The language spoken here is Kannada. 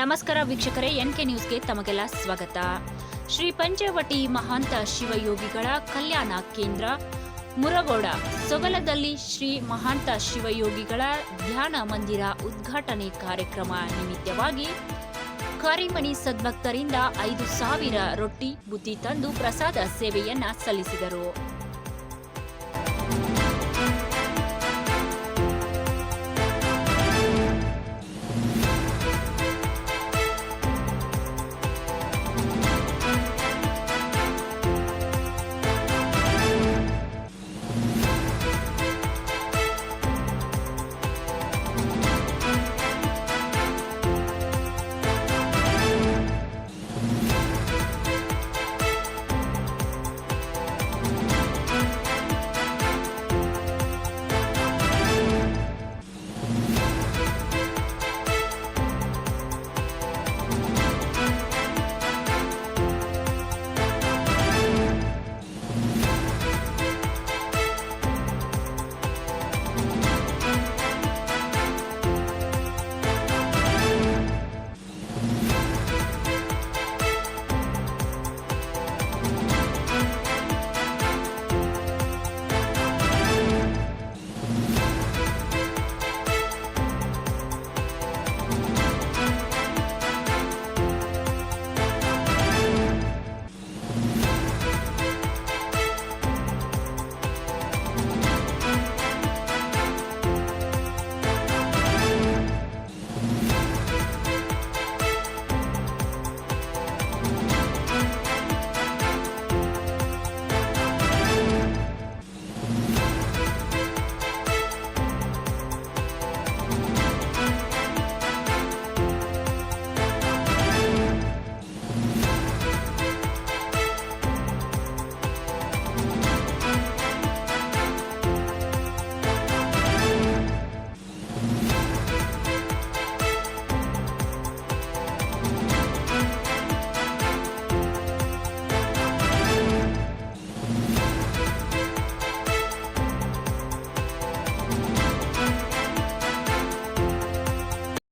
ನಮಸ್ಕಾರ ವೀಕ್ಷಕರೇ ಎನ್ ಕೆ ನ್ಯೂಸ್ಗೆ ತಮಗೆಲ್ಲ ಸ್ವಾಗತ. ಶ್ರೀ ಪಂಚವಟಿ ಮಹಾಂತ ಶಿವಯೋಗಿಗಳ ಕಲ್ಯಾಣ ಕೇಂದ್ರ, ಮುರಗೋಡ, ಸೊಗಲದಲ್ಲಿ ಶ್ರೀ ಮಹಾಂತ ಶಿವಯೋಗಿಗಳ ಧ್ಯಾನ ಮಂದಿರ ಉದ್ಘಾಟನೆ ಕಾರ್ಯಕ್ರಮ ನಿಮಿತ್ತವಾಗಿ ಕರಿಮಣಿ ಸದ್ಭಕ್ತರಿಂದ ಐದು ಸಾವಿರ ರೊಟ್ಟಿ ಬುತ್ತಿ ತಂದು ಪ್ರಸಾದ ಸೇವೆಯನ್ನ ಸಲ್ಲಿಸಿದರು.